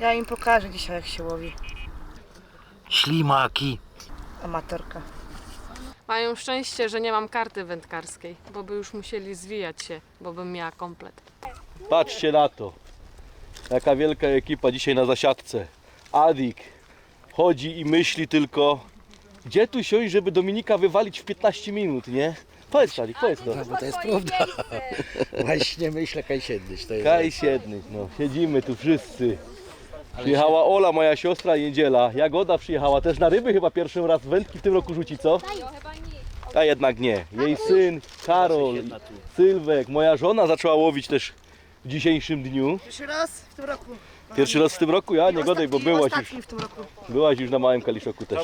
Ja im pokażę dzisiaj jak się łowi. Ślimaki. Amatorka. Mają szczęście, że nie mam karty wędkarskiej, bo by już musieli zwijać się, bo bym miała komplet. Patrzcie na to. Jaka wielka ekipa dzisiaj na zasiadce. Adik chodzi i myśli tylko, gdzie tu siąść, żeby Dominika wywalić w 15 minut, nie? Powiedz Adik, powiedz to. No bo to jest prawda. Właśnie myślę, kaj siedlisz. To jest Kaj no. Siedzimy tu wszyscy. Przyjechała Ola, moja siostra, niedziela. Jagoda przyjechała też na ryby chyba pierwszy raz wędki w tym roku rzuci, co? A jednak nie. Jej syn, Karol, Sylwek, moja żona zaczęła łowić też w dzisiejszym dniu. Pierwszy raz w tym roku. Pierwszy raz w tym roku? Ja nie godaj, bo byłaś już, Ostatni w tym roku. byłaś już na małym kaliszoku też.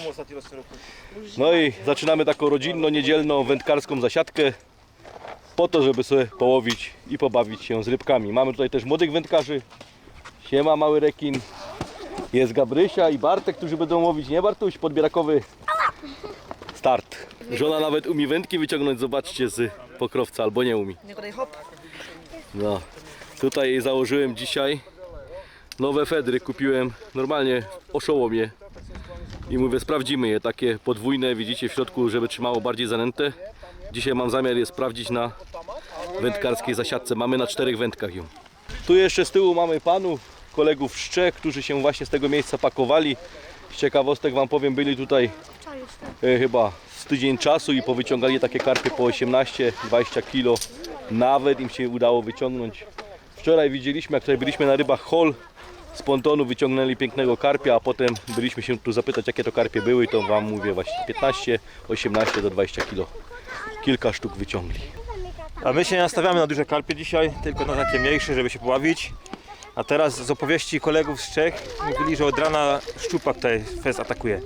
No i zaczynamy taką rodzinną, niedzielną, wędkarską zasiadkę po to, żeby sobie połowić i pobawić się z rybkami. Mamy tutaj też młodych wędkarzy. Siema mały rekin. Jest Gabrysia i Bartek, którzy będą łowić, nie Bartuś? Podbierakowy start. Żona nawet umie wędki wyciągnąć, zobaczcie, z pokrowca, albo nie umie. No, tutaj założyłem dzisiaj nowe fedry. Kupiłem normalnie w oszołomie. I mówię, sprawdzimy je. Takie podwójne, widzicie w środku, żeby trzymało bardziej zanętę. Dzisiaj mam zamiar je sprawdzić na wędkarskiej zasiadce. Mamy na czterech wędkach ją. Tu jeszcze z tyłu mamy panów, kolegów z Czech, którzy się właśnie z tego miejsca pakowali. Z ciekawostek wam powiem, byli tutaj e, chyba z tydzień czasu i powyciągali takie karpie po 18-20 kg. Nawet im się udało wyciągnąć. Wczoraj widzieliśmy, jak tutaj byliśmy na rybach hol, z pontonu wyciągnęli pięknego karpia, a potem byliśmy się tu zapytać, jakie to karpie były i to wam mówię właśnie 15, 18 do 20 kg. Kilka sztuk wyciągli. A my się nie nastawiamy na duże karpie dzisiaj, tylko na takie mniejsze, żeby się pobawić. A teraz z opowieści kolegów z Czech mówili, że od rana szczupak tutaj fest atakuje.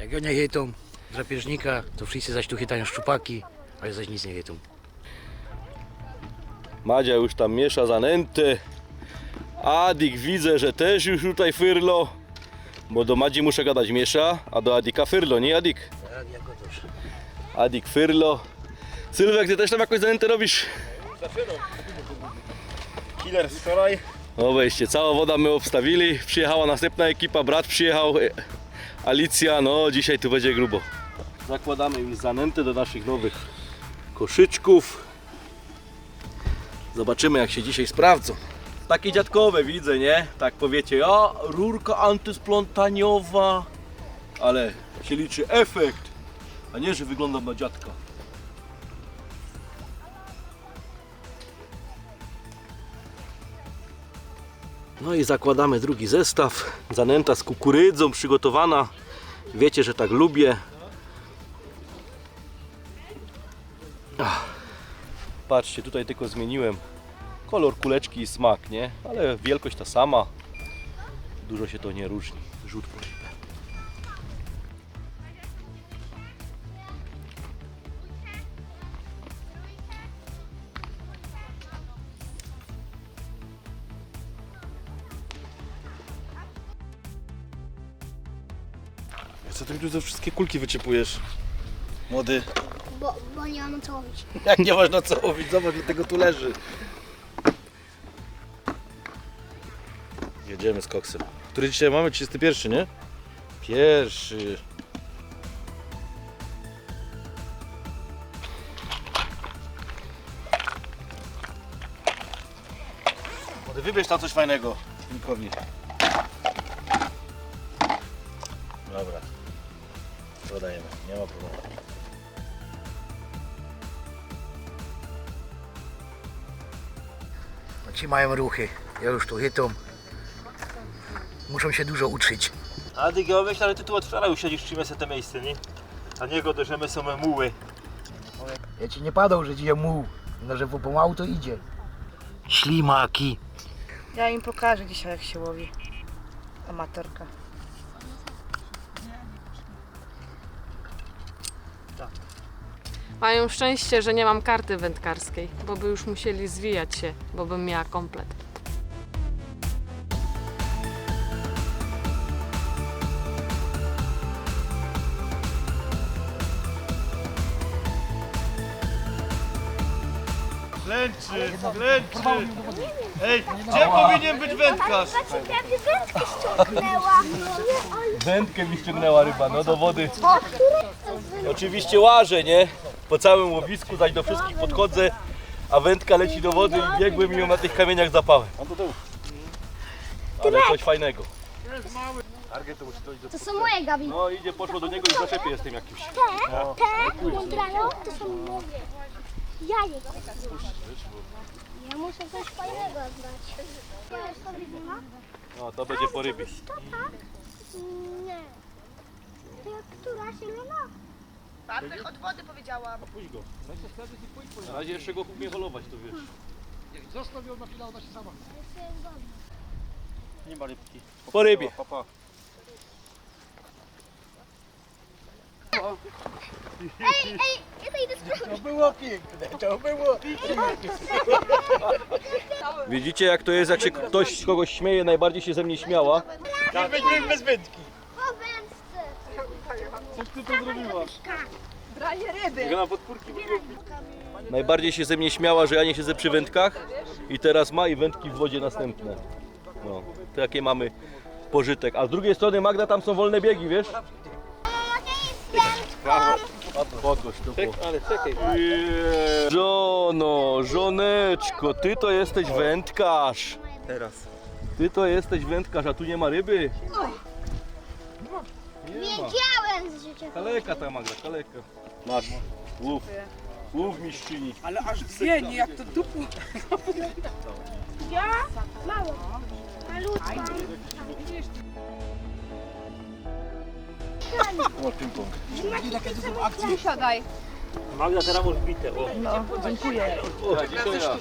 Jak oni chytą drapieżnika, to wszyscy zaś tu chytają szczupaki, ale zaś nic nie chytą. Madzia już tam miesza zanętę. Adik widzę, że też już tutaj fyrlo. Bo do Madzi muszę gadać miesza, a do Adika fyrlo, nie Adik? Adik fyrlo. Sylwek, ty też tam jakąś zanętę robisz? Killer z wczoraj. No weźcie, cała woda my obstawili. Przyjechała następna ekipa, brat przyjechał. e, Alicja, no dzisiaj tu będzie grubo. Zakładamy już zanętę do naszych nowych koszyczków. Zobaczymy jak się dzisiaj sprawdzą. Takie dziadkowe widzę, nie? Tak powiecie, a rurka antysplątaniowa. Ale się liczy efekt, a nie, że wyglądam na dziadka. No i zakładamy drugi zestaw. Zanęta z kukurydzą przygotowana. Wiecie, że tak lubię. Ach. Patrzcie, tutaj tylko zmieniłem kolor kuleczki i smak, nie? Ale wielkość ta sama. Dużo się to nie różni. Rzut Co ty tu te wszystkie kulki wyciepujesz? Młody. Bo, bo nie mam co łowić. Jak nie można co łowić, zobacz, dlatego tu leży. Jedziemy z koksem. Który dzisiaj mamy? 31, nie? Pierwszy. Młody, wybierz tam coś fajnego. Nikowi. Dobra. Dodajemy, nie ma problemu. No ci mają ruchy, ja już tu chytą. Muszą się dużo uczyć. A ty myślę, ale ty tu od wczoraj już siedzisz przy te miejsce, nie? A niego to, że my są muły. Ja ci nie padał, że ci muł. No, że pomału to idzie. Ślimaki. Ja im pokażę dzisiaj jak się łowi. Amatorka. Mają szczęście, że nie mam karty wędkarskiej, bo by już musieli zwijać się, bo bym miała komplet. Klęczy, klęczy. Ej, gdzie powinien być wędkarz? Patrzcie, prawie wędkę. Wędkę mi ściągnęła ryba, no do wody. Oczywiście łażę, nie? Po całym łowisku, zaś do wszystkich podchodzę, a wędka leci do wody i biegłem i ją na tych kamieniach zapałem. Ale coś fajnego. To są moje Gabi. No idzie, poszło do niego i zaczepie jestem jakimś. Te, Mondralo, to są moje. Jajek. Ja muszę coś fajnego znać. To jest to widma? No to będzie po rybie. To tak? Nie. To jak która zielona? Bartek od wody powiedziałam. Puść go. Na razie jeszcze go umie holować, to wiesz. Nie ma rybki. Po rybie. Ej, ej, ja to idę sprawdzić. To było piękne, to było... Widzicie jak to jest, jak się ktoś z kogoś śmieje, najbardziej się ze mnie śmiała. Będziemy bez wędki. Po wędce. Najbardziej się ze mnie śmiała, że ja nie siedzę przy wędkach i teraz ma i wędki w wodzie następne. No, takie mamy pożytek. A z drugiej strony Magda, tam są wolne biegi, wiesz? Podgłoś to było. Ale czekaj. Żono, żoneczko, ty to jesteś wędkarz. Teraz. Ty to jesteś wędkarz, a tu nie ma ryby. Wiedziałem, że cię Kaleka ta Magda, kaleka. Masz, łów. Łów mistrzyni. Ale aż dwie, nie jak to dupu. Mało. Malutka. Magda teraz masz bite. O. O, dzisiaj ja.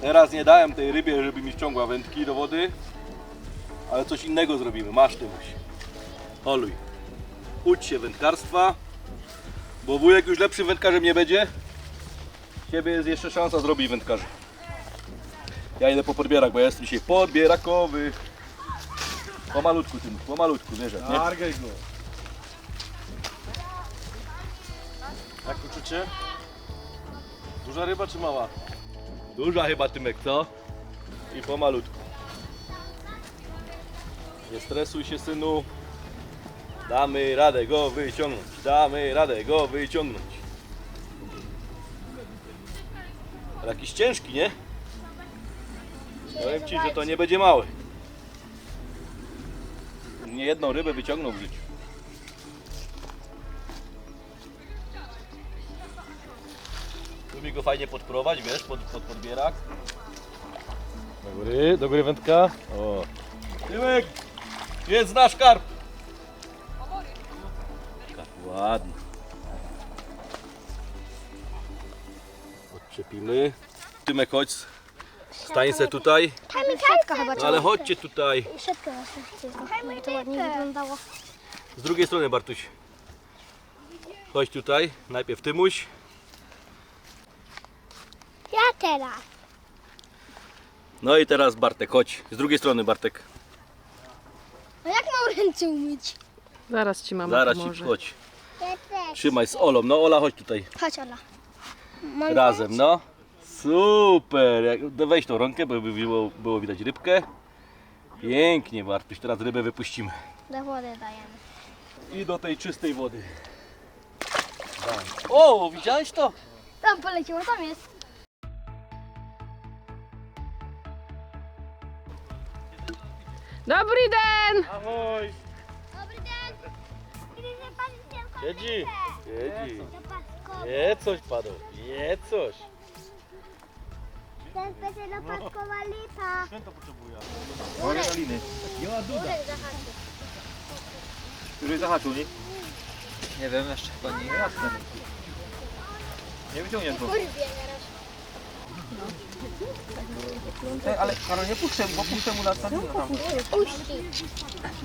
Teraz nie dałem tej rybie, żeby mi ściągła wędki do wody, ale coś innego zrobimy. Masz ty muś. Holuj. Ucz się wędkarstwa, bo wujek już lepszym wędkarzem nie będzie. Ciebie jest jeszcze szansa zrobić wędkarzy. Ja idę po podbierak, bo ja jestem dzisiaj podbierakowy. Pomalutku tym, pomalutku, wiesz jak, nie? Targaj go. Jak uczucie? Duża ryba czy mała? Duża chyba Tymek, co? I pomalutku. Nie stresuj się synu. Damy radę go wyciągnąć. Damy radę go wyciągnąć. Ale jakiś ciężki, nie? Powiem Ci, że to nie będzie mały. Nie jedną rybę wyciągnął w życiu. Lubi go fajnie podprowadzić, wiesz, pod, pod podbierak. Do góry, do góry wędka. O. Tyłek! Jest nasz karp! Karp ładny. Odczepimy. Tymek, chodź. Stań se tutaj. Siatka chyba No ale chodźcie tutaj. Siatkę żeby to ładnie wyglądało. Z drugiej strony Bartuś. Chodź tutaj. Najpierw Tymuś. Teraz. No i teraz Bartek, chodź. Z drugiej strony Bartek. A jak mam ręce umyć? Zaraz ci mama Zaraz ci pomoże. chodź. Ja też. Trzymaj z Olą. No Ola, chodź tutaj. Chodź Ola. Mam Razem, no. Super. Jak- no Weź tą rąkę, bo by było, było widać rybkę. Pięknie Bartuś. Teraz rybę wypuścimy. Do wody dajemy. I do tej czystej wody. O, widziałeś to? Tam poleciło, tam jest. Dobry den! Ahoj. Dobry dzień. Idę pan tylko Siedzi. Siedzi. Je coś padło. Je coś. Ten będzie do Paskowa lipa. Święto potrzebuje. Urek. Liny. Urek zahaczył. Który zahaczył, nie? Nie wiem, jeszcze chyba nie. Jasne. Nie wyciągnie go. Kurwie teraz. Ej, ale Karol nie puszczę, bo puszczę mu na stadionie tam. Puści.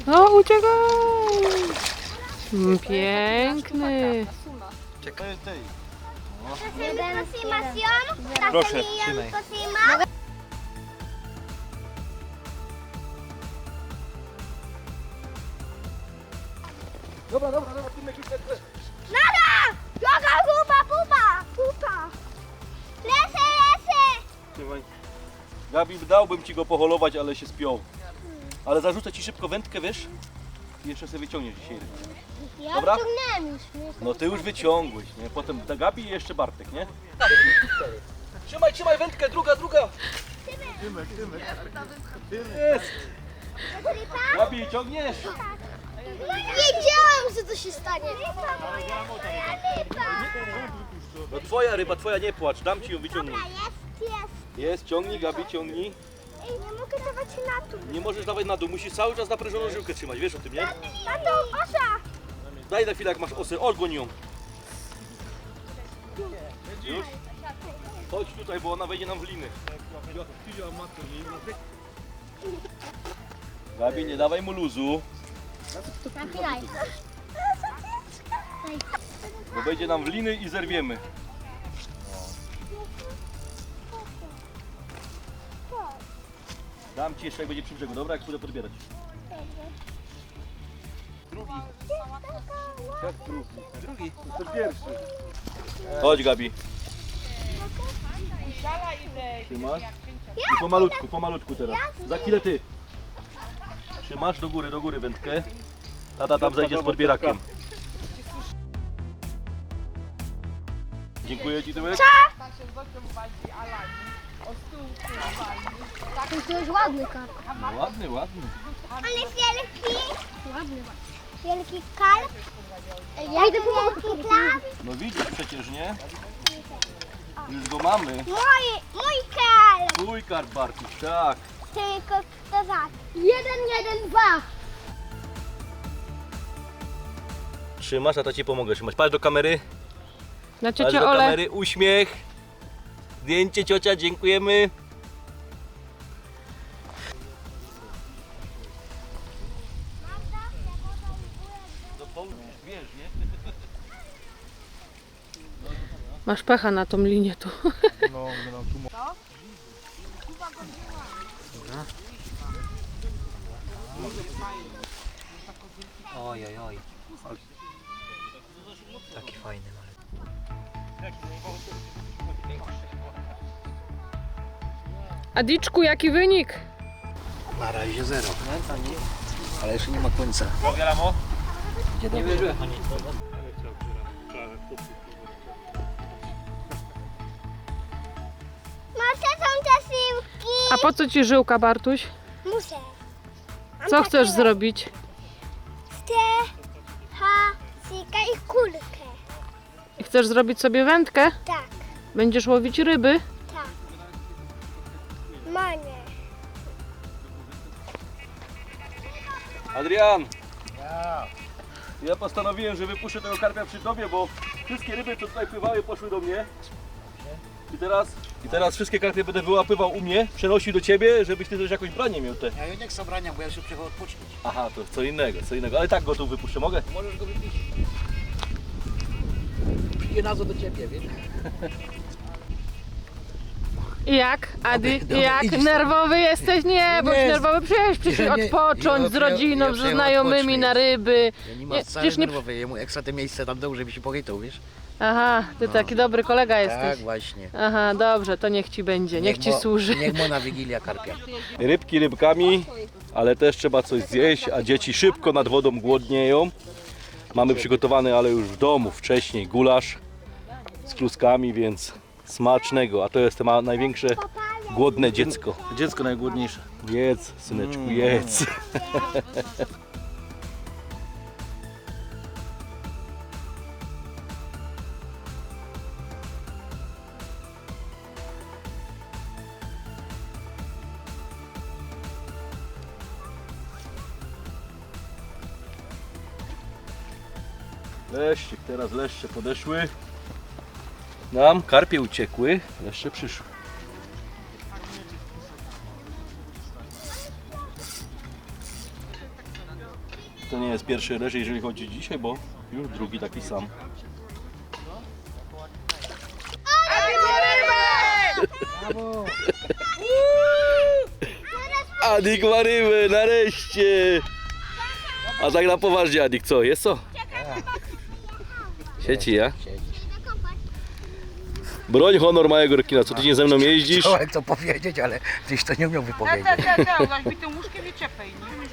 No uciekaj! Mm, Piękny. Proszę, trzymaj. Dobra, dobra, dobra. Gabi, dałbym ci go poholować, ale się spiął. Ale zarzucę ci szybko wędkę, wiesz? I jeszcze sobie wyciągniesz dzisiaj rybę. Ja Dobra? już. No ty już wyciągłeś, nie? Potem ta Gabi i jeszcze Bartek, nie? Trzymaj, trzymaj wędkę, druga, druga! Jest! Gabi, ciągniesz! Wiedziałam, że to się stanie. No twoja ryba, twoja nie płacz, dam ci ją wyciągnąć. Jest, jest. Jest, ciągnij Gabi, ciągnij. Ej, nie mogę dawać na tu. Nie możesz dawać na dół, musisz cały czas naprężoną żyłkę trzymać, wiesz o tym, nie? Tato, osa. Daj na chwilę jak masz osę, odgoń ją. Już? Chodź tutaj, bo ona wejdzie nam w liny. Gabi, nie dawaj mu luzu, bo wejdzie nam w liny i zerwiemy. Dam ci jeszcze jak będzie przy brzegu, dobra? Jak pójdę podbierać. Drugi. Jak drugi? Drugi. To pierwszy. Chodź Gabi. Trzymasz? I pomalutku, pomalutku teraz. Za chwilę ty. Trzymasz do góry, do góry wędkę. Tata tam zejdzie z podbierakiem. Dziękuję Ci Tymek. To jest ładny karp. No, ładny, ładny. Ale wielki. Ładny, Wielki karp. Ja idę po wielki karp. No widzisz przecież, nie? Już go mamy. Mój, mój karp. Twój karp Bartuś, tak. Tylko kto tak. Jeden, jeden, dwa. Trzymasz, a to Ci pomogę trzymać. Patrz do kamery. Na Patrz do Ole. kamery, uśmiech. Zdjęcie ciocia, dziękujemy. No? Masz pecha na tą linię tu. Oj, oj, oj. Adiczku, jaki wynik? Na razie zero. Ale jeszcze nie ma końca. Mogę ramo? Nie wierzyłem. Macie są te siłki. A po co ci żyłka, Bartuś? Muszę. Co chcesz zrobić? Chcę ha, sika i kulkę. Chcesz zrobić sobie wędkę? Tak, Będziesz łowić ryby? Adrian! Ja postanowiłem, że wypuszczę tego karpia przy tobie, bo wszystkie ryby, co tutaj pływały, poszły do mnie. I teraz, I teraz wszystkie karpie będę wyłapywał u mnie, przenosił do ciebie, żebyś ty też jakąś branie miał te. Ja nie chcę brania, bo ja się przyjechał odpocząć. Aha, to co innego, co innego. Ale tak go tu wypuszczę, mogę? Możesz go wypić. Przyjdzie nazo do ciebie, wiesz? Jak, Adi? Dobra, jak? idź. Nerwowy jesteś? Nie, bo Nie. nerwowy przyjechałeś przecież Nie, nie. odpocząć Ja z rodziną, ja ze przyjechałem znajomymi na ryby. Ja nie Nie, ma przecież nie- nerwowy, jemu ekstra te miejsce tam dał, żeby się pochytał, wiesz? Aha, ty taki dobry kolega Tak, jesteś. właśnie. Aha, dobrze, to niech ci będzie, niech ci mo- służy. Niech mu na Wigilia karpia. Rybki rybkami, ale też trzeba coś zjeść, a dzieci szybko nad wodą głodnieją. Mamy przygotowany, ale już w domu wcześniej gulasz z kluskami, więc smacznego. A to jest ma największe głodne dziecko. Dziecko najgłodniejsze. Jedz, syneczku, jedz. Leszczyk, teraz leszcze podeszły. Nam karpie uciekły, leszcze przyszły. To nie jest pierwszy leż, jeżeli chodzi dzisiaj, bo już drugi taki sam. Adik ma rybę, nareszcie! A tak na poważnie, Adik, co? Jest co? Sieci, ja? Broń honor małego rekina, co ty nie ze mną jeździsz? Chciałem to powiedzieć, ale tyś to nie umiał wypowiedzieć. Tak, tak, tak, weź mi tą muszkę wyczepaj. nie?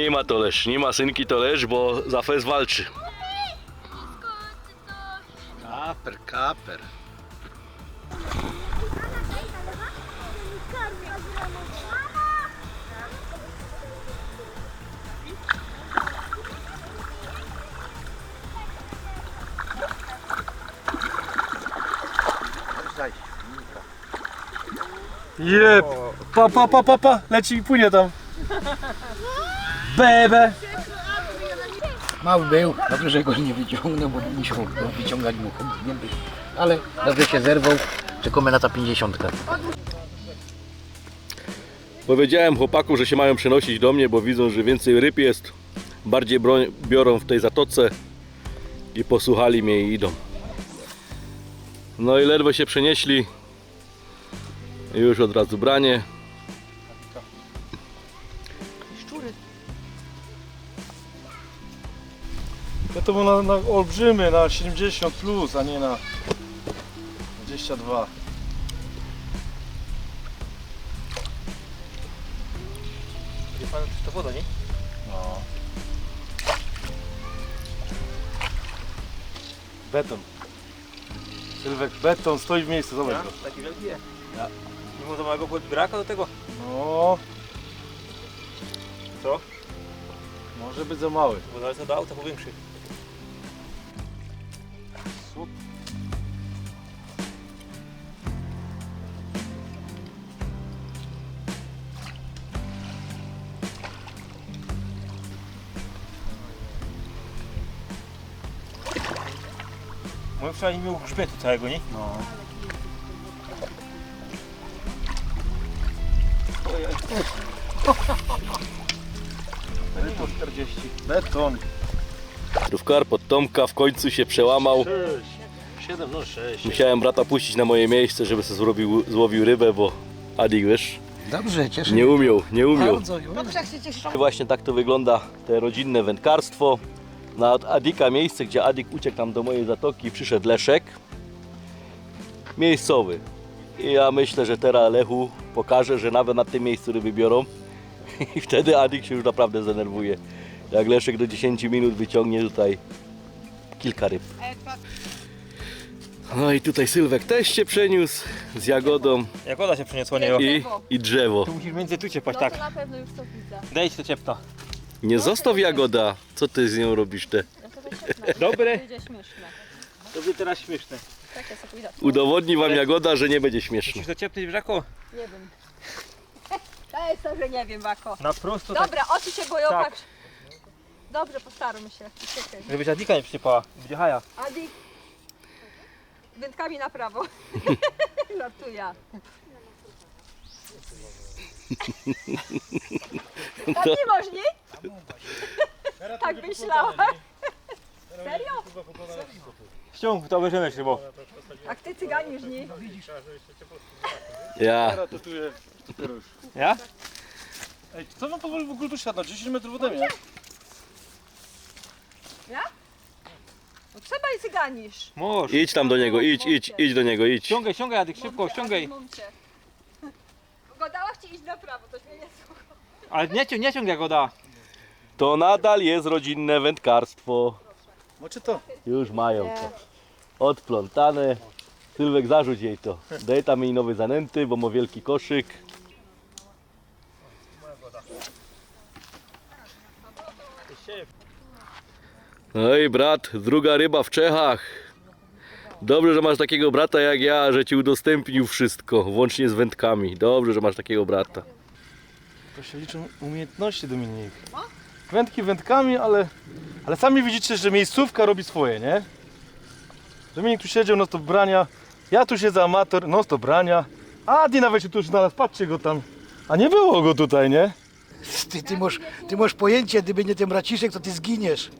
Nie ma to leż, nie ma synki to leż, bo za fez walczy. Kaper, kaper. Jeb! Pa, pa, pa, pa, pa, leci i płynie tam. Bebe! Mały był, dobrze, że go nie wyciągnął, bo musiał go wyciągać mu nie był. Ale dobrze się zerwał, czekamy na ta 50. Powiedziałem chłopaku, że się mają przenosić do mnie, bo widzą, że więcej ryb jest. Bardziej broń biorą w tej zatoce i posłuchali mnie i idą. No i ledwo się przenieśli. I Już od razu branie. Ja to był na, na olbrzymy, na 70 plus, a nie na 22. Wie pan, czy to woda, nie? No. Beton. Sylwek, beton, stoi w miejscu, zobacz go. Taki wielki jest. Ja. Mimo to małego braka do tego? No, Co? może być za mały. Bo zaraz do auta powiększy. Mój wczoraj nie miał grzbietu całego, nie? No. Beton 40. Beton. Trówkar pod Tomka w końcu się przełamał. 7, no 6. Musiałem brata puścić na moje miejsce, żeby sobie zrobił, złowił rybę, bo Adik wiesz, Dobrze, cieszę nie umiał, nie umiał. Bardzo. Dobrze, jak się cieszysz. Właśnie tak to wygląda te rodzinne wędkarstwo. Na od Adika miejsce, gdzie Adik uciekł tam do mojej zatoki, przyszedł Leszek. Miejscowy. I ja myślę, że teraz Lechu pokaże, że nawet na tym miejscu ryby biorą. I wtedy Adik się już naprawdę zdenerwuje. Jak Leszek do 10 minut wyciągnie tutaj kilka ryb. No i tutaj Sylwek też się przeniósł z jagodą Jagoda się przeniosła niego. i, i drzewo. Tu musisz między tu ciepać, No tak. to na pewno już to widzę. Dajcie to ciepto. Nie zostaw jagoda. Co ty z nią robisz te? Dobre. Będzie śmieszne. To będzie teraz śmieszne. Tak jest, pójdę. Udowodni wam jagoda, że nie będzie śmieszne. Musisz to ciepnąć w żaku? Nie wiem. To jest to, że nie wiem, Bako. Na prosto tak, Dobra, oczy się boją, Tak. patrz. Dobrze, postaram się. Czekaj. żebyś Adika nie przyciepała. Będzie haja. Adi, wędkami na prawo. Żartuję. Tak nie możni? Tak myślałam. Serio? Ściąg, to obejrzymy się, bo Jak ty cyganisz, nie? Ja. to tu jest. Już. ja? Ej, co wam powoli w ogóle tu siadać? 10 metrów ode mnie. No trzeba i cyganisz. Mąż. Idź tam do niego, idź, idź, idź do niego, idź. Ściągaj, ściągaj Adik, szybko, ściągaj. Gadałaś ci iść na prawo, to mnie nie słucha. Ale nie, cią- nie ciągaj Jagoda. To nadal jest rodzinne wędkarstwo. Macie to? Już mają to. Odplątane. Sylwek zarzuć jej to. Daj tam jej nowe zanęty, bo ma wielki koszyk. No i brat, druga ryba w Czechach. Dobrze, że masz takiego brata jak ja, że ci udostępnił wszystko, włącznie z wędkami. Dobrze, że masz takiego brata. To się liczą umiejętności Dominik. Wędki wędkami, ale, ale sami widzicie, że miejscówka robi swoje, nie? Dominik tu siedział, no to brania. Ja tu siedzę amator, no to brania. A Adi nawet się tu już znalazł, patrzcie go tam. A nie było go tutaj, nie? Ty, ty, masz, ty masz pojęcie, gdyby nie ten braciszek, to ty zginiesz.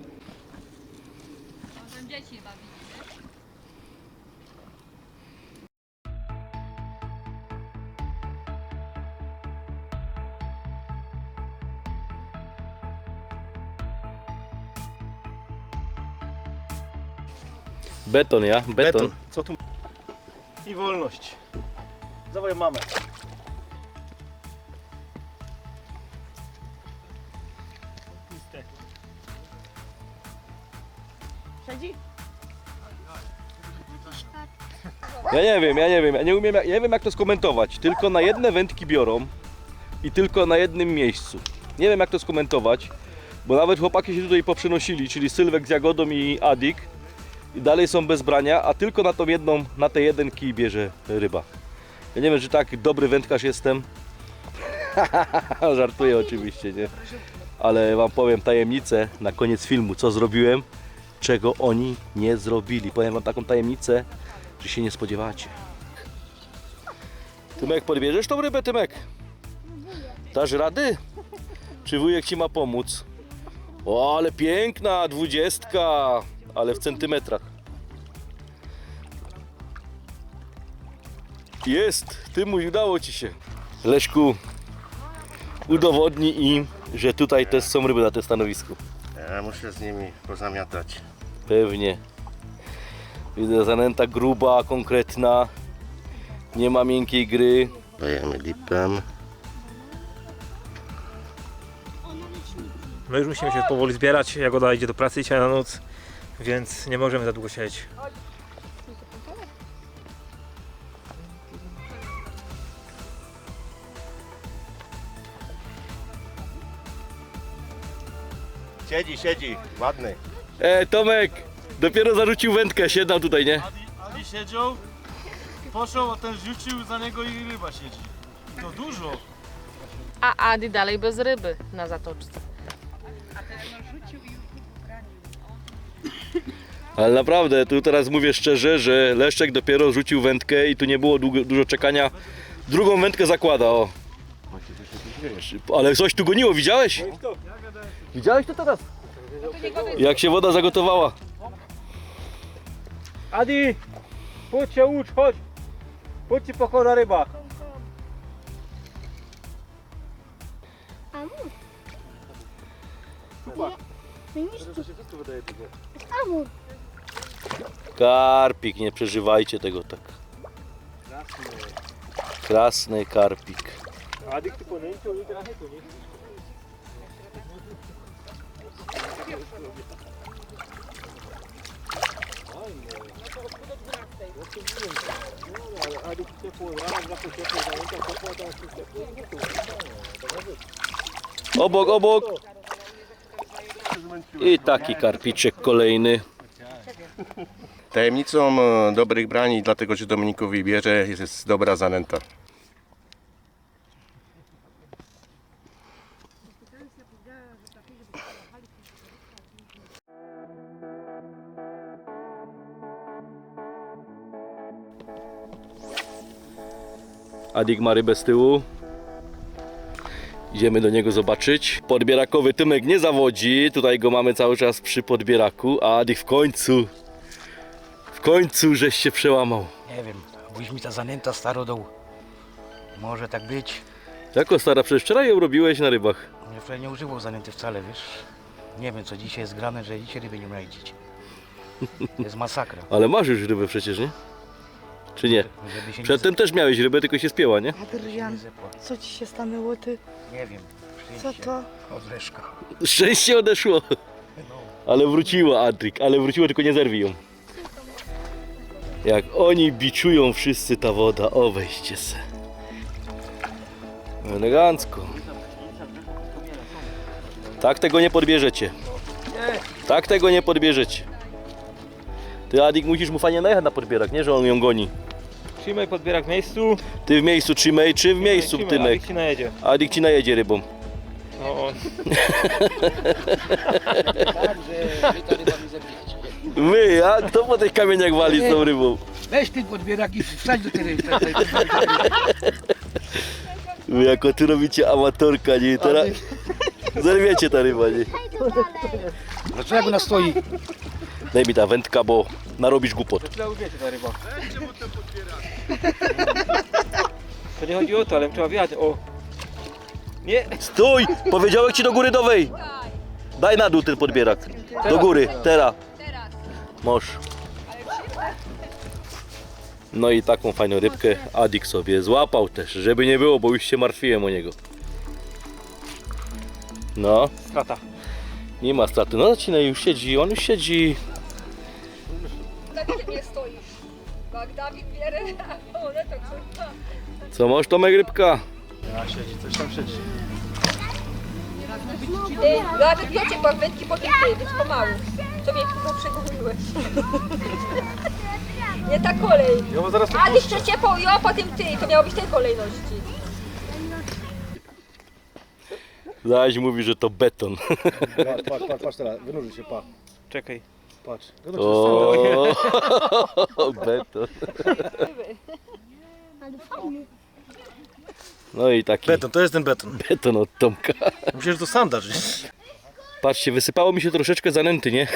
Beton, ja? Beton. Beton. Co tu? I wolność. Dawaj mamę. Siedzi? Ja nie wiem, ja nie wiem, ja nie umiem, ja nie wiem jak to skomentować. Tylko na jedne wędki biorą i tylko na jednym miejscu. Nie wiem jak to skomentować, bo nawet chłopaki się tutaj poprzenosili, czyli Sylwek z Jagodą i Adik i dalej są bez brania, a tylko na tą jedną, na te jeden kij bierze ryba. Ja nie wiem, czy tak dobry wędkarz jestem. Żartuję oczywiście, nie? Ale wam powiem tajemnicę na koniec filmu, co zrobiłem, czego oni nie zrobili. Powiem wam taką tajemnicę, że się nie spodziewacie. Tymek, podbierzesz tą rybę, Tymek? Dasz rady? Czy wujek ci ma pomóc? O, ale piękna, dwudziestka, ale w centymetrach. Jest, ty mój, udało ci się. Leszku, udowodnij im, że tutaj też są ryby na tym stanowisku. Ja muszę z nimi pozamiatać. Pewnie. Widzę zanęta gruba, konkretna. Nie ma miękkiej gry. Dajemy lipem. My już musimy się powoli zbierać. Jagoda idzie do pracy dzisiaj na noc, więc nie możemy za długo siedzieć. Siedzi, siedzi, ładny. E, Tomek, dopiero zarzucił wędkę, siedał tutaj, nie? Adi, Adi siedział, poszedł, a ten rzucił za niego i ryba siedzi. To dużo. A Adi dalej bez ryby na zatoczce. Ale naprawdę, tu teraz mówię szczerze, że Leszczek dopiero rzucił wędkę i tu nie było długo, dużo czekania. Drugą wędkę zakłada, o. Ale coś tu goniło, widziałeś? Widziałeś to teraz? Jak się woda zagotowała. Adi! Chodź się ucz, chodź! Chodź ci pochora ryba! Amur. Karpik, nie przeżywajcie tego tak. Krasny karpik. Obok, obok. I taki karpiczek kolejny. Tajemnicą e, dobrych brani, dlatego że Dominikowi bierze, jest, dobra zanęta. Adik ma rybę z tyłu. Idziemy do niego zobaczyć. Podbierakowy Tymek nie zawodzi. Tutaj go mamy cały czas przy podbieraku. A Adik w końcu, końcu żeś się przełamał. Nie wiem, ta zanęta starodoł. Może tak być. Jako stara, przecież wczoraj ją robiłeś na rybach. Ja wczoraj nie używał zanęty wcale, wiesz. Nie wiem co dzisiaj jest grane, że dzisiaj ryby nie znajdziecie. To jest masakra. Ale masz już rybę przecież, nie? Czy nie? Żeby się Przedtem też miałeś rybę, tylko się spięła, nie? Adrian, co ci się stanęło ty? Nie wiem. Co to? Od. Szczęście odeszło. Ale wróciła Adrik, ale wróciła, tylko nie zerwij ją. Jak oni biczują wszyscy ta woda, o weźcie se. Elegancko. Tak tego nie podbierzecie. Tak tego nie podbierzecie. Ty Adik musisz mu fajnie najechać na podbierak, nie? Że on ją goni. Trzymaj podbierak w miejscu. Ty w miejscu trzymaj, czy w miejscu Trzymaj, Tymek. Adik ci najedzie. Adik ci najedzie rybą. No, on. Ta ryba mi zabijecie. My, a kto po tych kamieniach wali z tą rybą? Weź ten podbierak i wsadź do tej ryby. Wy jako ty robicie amatorka, nie? Teraz zerwiecie ta ryba, nie? Dlaczego jak ona stoi? Daj mi ta wędka, bo narobisz głupot. Tyle uwiecie ta ryba. To nie chodzi o to, ale trzeba. O! Nie! Stój! Powiedziałem ci do góry dowej! Daj na dół ten podbierak. Do góry, teraz. Moż. No i taką fajną rybkę Adik sobie złapał też, żeby nie było, bo już się martwiłem o niego. No, Strata. nie ma straty. No zaczynaj, już siedzi, on już siedzi. Tak nie stoisz. Jak Dawid bierze, a one to co? Co masz Tomek rybka? Ja siedzi, coś tam siedzi. Ej, Dawid wiecie, bo wędki po tym tej, więc pomału. Co mnie tylko przegubiłeś. Nie ta kolej. Ja zaraz to A jeszcze cię po, ja potem ty, to miało być tej kolejności. Zaś mówi, że to beton. Patrz, patrz, patrz, patrz teraz, wynurzy się, pa. Czekaj. Patrz. O, beton. No i taki Beton, to jest ten beton. beton od Tomka. Myślę, że to sandacz. Patrzcie, wysypało mi się troszeczkę zanęty, nie?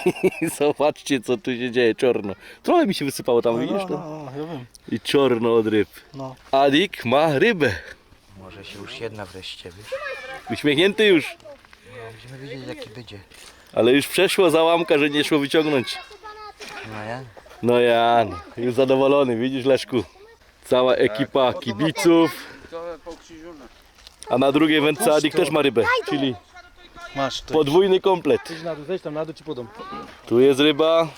Zobaczcie, co tu się dzieje, czarno. Trochę mi się wysypało tam, widzisz to? No, ja wiem. I czarno od ryb. No. Adik ma rybę. Może się już jedna wreszcie, wiesz? Uśmiechnięty już. No, będziemy wiedzieć jaki będzie. Ale już przeszło załamka, że nie szło wyciągnąć. No ja? No ja, już zadowolony, widzisz Leszku? Cała ekipa kibiców. A na drugiej wędce Adik też ma rybę, czyli Masz, to podwójny komplet. Idź na dół, zejdź tam na dół ci podam. Tu jest ryba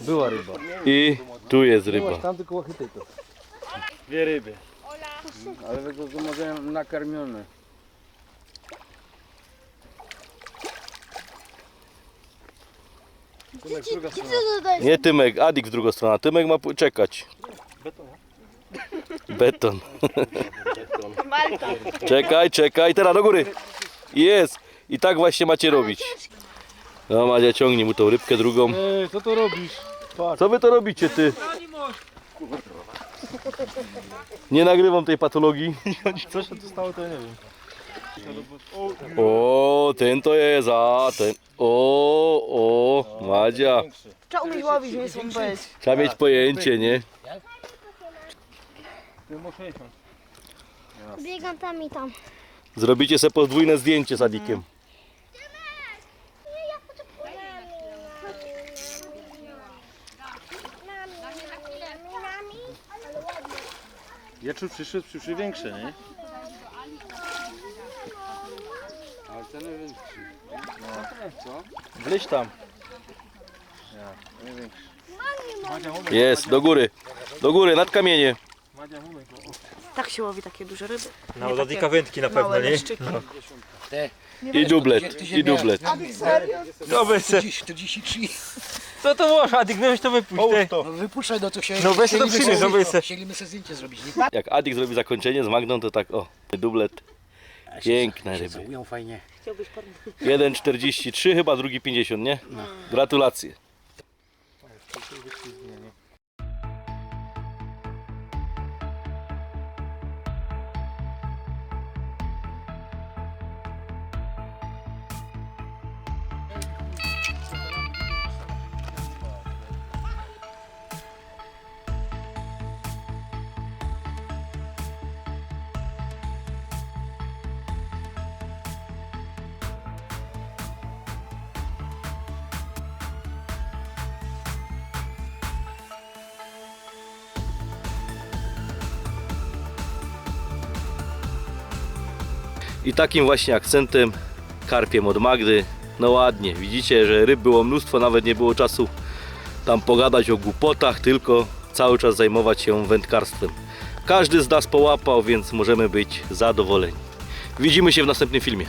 Była ryba. i tu jest Byłaś ryba. tam tylko łachytaj to. Dwie ryby. Ale to może nakarmione. Tymek, druga strona. Nie Tymek, Adik w drugą stronę. Tymek ma pu- czekać. Beton. Czekaj, czekaj, teraz do góry. Jest. I tak właśnie macie robić. No Madzia ciągnij mu tą rybkę drugą. Ej, co to robisz? Patrz. Co wy to robicie ty? Nie nagrywam tej patologii. Co się tu stało, to ja nie wiem. O, ten to jest, a ten. O, o, Madzia. Trzeba umieć łowić, nie są bez. Trzeba mieć pojęcie, nie? Biegam tam i tam. Zrobicie sobie podwójne zdjęcie z Adikiem. Wieczór przyszedł, przyszły większe, nie? Ale ten największy. Wleź tam. Jest, do góry. Do góry, nad kamienie. Tak się łowi takie duże ryby. Na od Adika wędki na pewno, nie? leszczyki. I dublet, i dublet. Dobra, se. 43. Co to było, Adik, no weź to wypuść, ty. No wypuszczaj, no to się... No weź to chcieliby przynieś, sobie- no weź se. Chcieliby sobie zdjęcie zrobić, nie? Jak Adik zrobi zakończenie z Magdą, to tak o, dublet. Piękne ryby. Całują fajnie. 1,43 chyba, drugi 50, nie? Gratulacje. I takim właśnie akcentem, karpiem od Magdy. No ładnie, widzicie, że ryb było mnóstwo, nawet nie było czasu tam pogadać o głupotach, tylko cały czas zajmować się wędkarstwem. Każdy z nas połapał, więc możemy być zadowoleni. Widzimy się w następnym filmie.